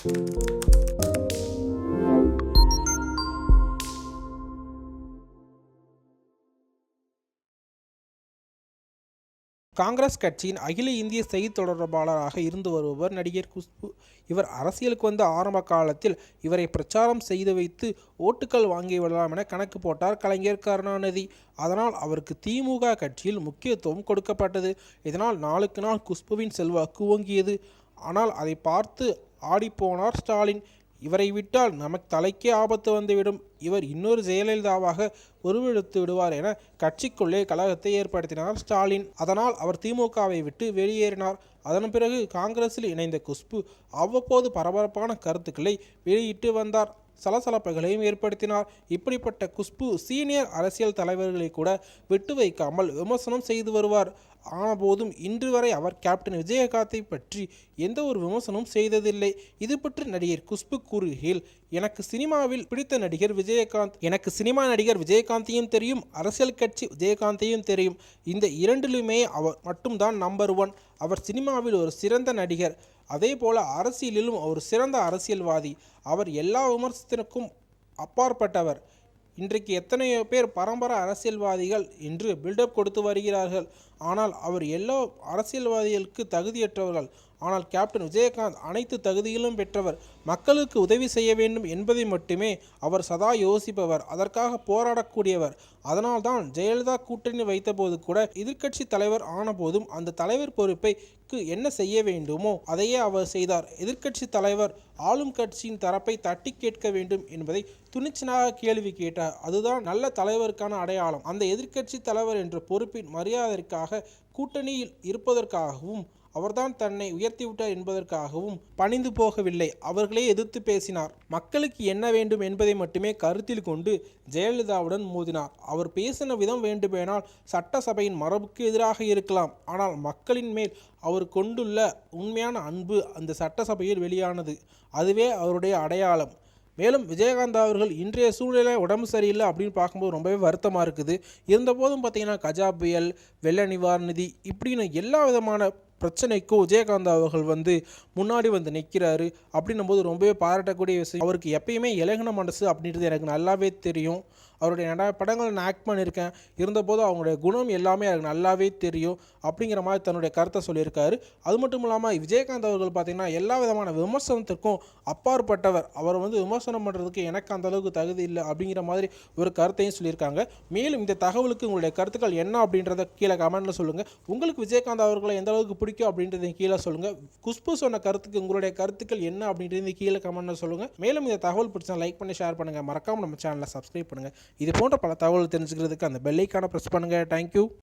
காங்கிரஸ் கட்சியின் அகில இந்திய செய்தி தொடர்பாளராக இருந்து வருபவர் நடிகர் குஷ்பு. இவர் அரசியலுக்கு வந்த ஆரம்ப காலத்தில் இவரை பிரச்சாரம் செய்து வைத்து ஓட்டுக்கள் வாங்கி விடலாம் என கணக்கு போட்டார் கலைஞர் கருணாநிதி. அதனால் அவருக்கு திமுக கட்சியில் முக்கியத்துவம் கொடுக்கப்பட்டது. இதனால் நாளுக்கு நாள் குஷ்புவின் செல்வாக்கு ஓங்கியது. ஆனால் அதை பார்த்து ஆடிப்போனார் ஸ்டாலின். இவரை விட்டால் நமக்கு தலைக்கே ஆபத்து வந்துவிடும். இவர் இன்னொரு ஜெயலலிதாவாக உருவெடுத்து விடுவார் என கட்சிக்குள்ளே கழகத்தை ஏற்படுத்தினார் ஸ்டாலின். அதனால் அவர் திமுகவை விட்டு வெளியேறினார். அதன் பிறகு காங்கிரஸில் இணைந்த குஷ்பு அவ்வப்போது பரபரப்பான கருத்துக்களை வெளியிட்டு வந்தார். சலசலப்புகளையும் ஏற்படுத்தினார். இப்படிப்பட்ட குஷ்பு சீனியர் அரசியல் தலைவர்களை கூட விட்டு வைக்காமல் விமர்சனம் செய்து வருவார். ஆனபோதும் இன்று வரை அவர் கேப்டன் விஜயகாந்தை பற்றி எந்த ஒரு விமர்சனமும் செய்ததில்லை. இது பற்றி நடிகர் குஷ்பு கூறுகையில் எனக்கு சினிமாவில் பிடித்த நடிகர் விஜயகாந்த் எனக்கு சினிமா நடிகர் விஜயகாந்தையும் தெரியும் அரசியல் கட்சி விஜயகாந்தையும் தெரியும். இந்த இரண்டிலுமே அவர் மட்டும்தான் நம்பர் ஒன் அவர் சினிமாவில் ஒரு சிறந்த நடிகர். அதே போல அரசியலிலும் ஒரு சிறந்த அரசியல்வாதி. அவர் எல்லா விமர்சனத்திற்கும் அப்பாற்பட்டவர். இன்றைக்கு எத்தனையோ பேர் பரம்பரை அரசியல்வாதிகள் என்று பில்டப் கொடுத்து வருகிறார்கள். ஆனால் அவர் எல்லா அரசியல்வாதிகளுக்கு தகுதியற்றவர்கள். ஆனால் கேப்டன் விஜயகாந்த் அனைத்து தகுதிகளும் பெற்றவர். மக்களுக்கு உதவி செய்ய வேண்டும் என்பதை மட்டுமே அவர் சதா யோசிப்பவர். அதற்காக போராடக்கூடியவர். அதனால்தான் ஜெயலலிதா கூட்டணி வைத்தபோது கூட எதிர்க்கட்சி தலைவர் ஆனபோதும் அந்த தலைவர் பொறுப்பைக்கு என்ன செய்ய வேண்டுமோ அதையே அவர் செய்தார். எதிர்க்கட்சி தலைவர் ஆளும் கட்சியின் தரப்பை தட்டி கேட்க வேண்டும் என்பதை துணிச்சலாக கேள்வி கேட்டார். அதுதான் நல்ல தலைவருக்கான அடையாளம். அந்த எதிர்க்கட்சி தலைவர் என்ற பொறுப்பின் மரியாதைக்காக கூட்டணியில் இருப்பதற்காகவும் அவர்தான் தன்னை உயர்த்திவிட்டார் என்பதற்காகவும் பணிந்து போகவில்லை. அவர்களே எதிர்த்து பேசினார். மக்களுக்கு என்ன வேண்டும் என்பதை மட்டுமே கருத்தில் கொண்டு ஜெயலலிதாவுடன் மோதினார். அவர் பேசின விதம் வேண்டுமேனால் சட்டசபையின் மரபுக்கு எதிராக இருக்கலாம். ஆனால் மக்களின் மேல் அவர் கொண்டுள்ள உண்மையான அன்பு அந்த சட்டசபையில் வெளியானது. அதுவே அவருடைய அடையாளம். மேலும் விஜயகாந்த் அவர்கள் இன்றைய சூழ்நிலை உடம்பு சரியில்லை அப்படின்னு பார்க்கும்போது ரொம்பவே வருத்தமாக இருக்குது. இருந்தபோதும் பார்த்தீங்கன்னா கஜா புயல் வெள்ள நிவாரண நிதி இப்படின்னு எல்லா விதமான பிரச்சனைக்கும் விஜயகாந்த் அவர்கள் வந்து முன்னாடி வந்து நிற்கிறாரு அப்படின்னும் போது ரொம்பவே பாராட்டக்கூடிய விஷயம். அவருக்கு எப்பயுமே இலகுன மனசு அப்படின்றது எனக்கு நல்லாவே தெரியும். அவருடைய நட படங்கள் நான் ஆக்ட் பண்ணியிருக்கேன். இருந்தபோது அவங்களுடைய குணம் எல்லாமே எனக்கு நல்லாவே தெரியும் அப்படிங்கிற மாதிரி தன்னுடைய கருத்தை சொல்லியிருக்காரு. அது மட்டும் இல்லாமல் விஜயகாந்த் அவர்கள் பார்த்திங்கன்னா எல்லா விதமான விமர்சனத்திற்கும் அப்பாற்பட்டவர். அவர் வந்து விமர்சனம் பண்ணுறதுக்கு எனக்கு அந்த அளவுக்கு தகுதி இல்லை அப்படிங்கிற மாதிரி ஒரு கருத்தையும் சொல்லியிருக்காங்க. மேலும் இந்த தகவலுக்கு உங்களுடைய கருத்துக்கள் என்ன அப்படின்றத கீழே கமெண்ட்டில் சொல்லுங்கள் உங்களுக்கு விஜயகாந்த் அவர்களை எந்த அளவுக்கு பிடிக்கும் அப்படின்றத கீழே சொல்லுங்கள் குஷ்பு சொன்ன கருத்துக்கு உங்களுடைய கருத்துக்கள் என்ன அப்படின்றது கீழே கமெண்ட்டில் சொல்லுங்கள் மேலும் இந்த தகவல் பிடிச்சா லைக் பண்ணி ஷேர் பண்ணுங்கள் மறக்காமல் நம்ம சேனலை சப்ஸ்கிரைப் பண்ணுங்கள் இது போன்ற பல தகவல் தெரிஞ்சுக்கிறதுக்கு அந்த பெல்லைக்கான ப்ரெஸ் பண்ணுங்கள் தேங்க்யூ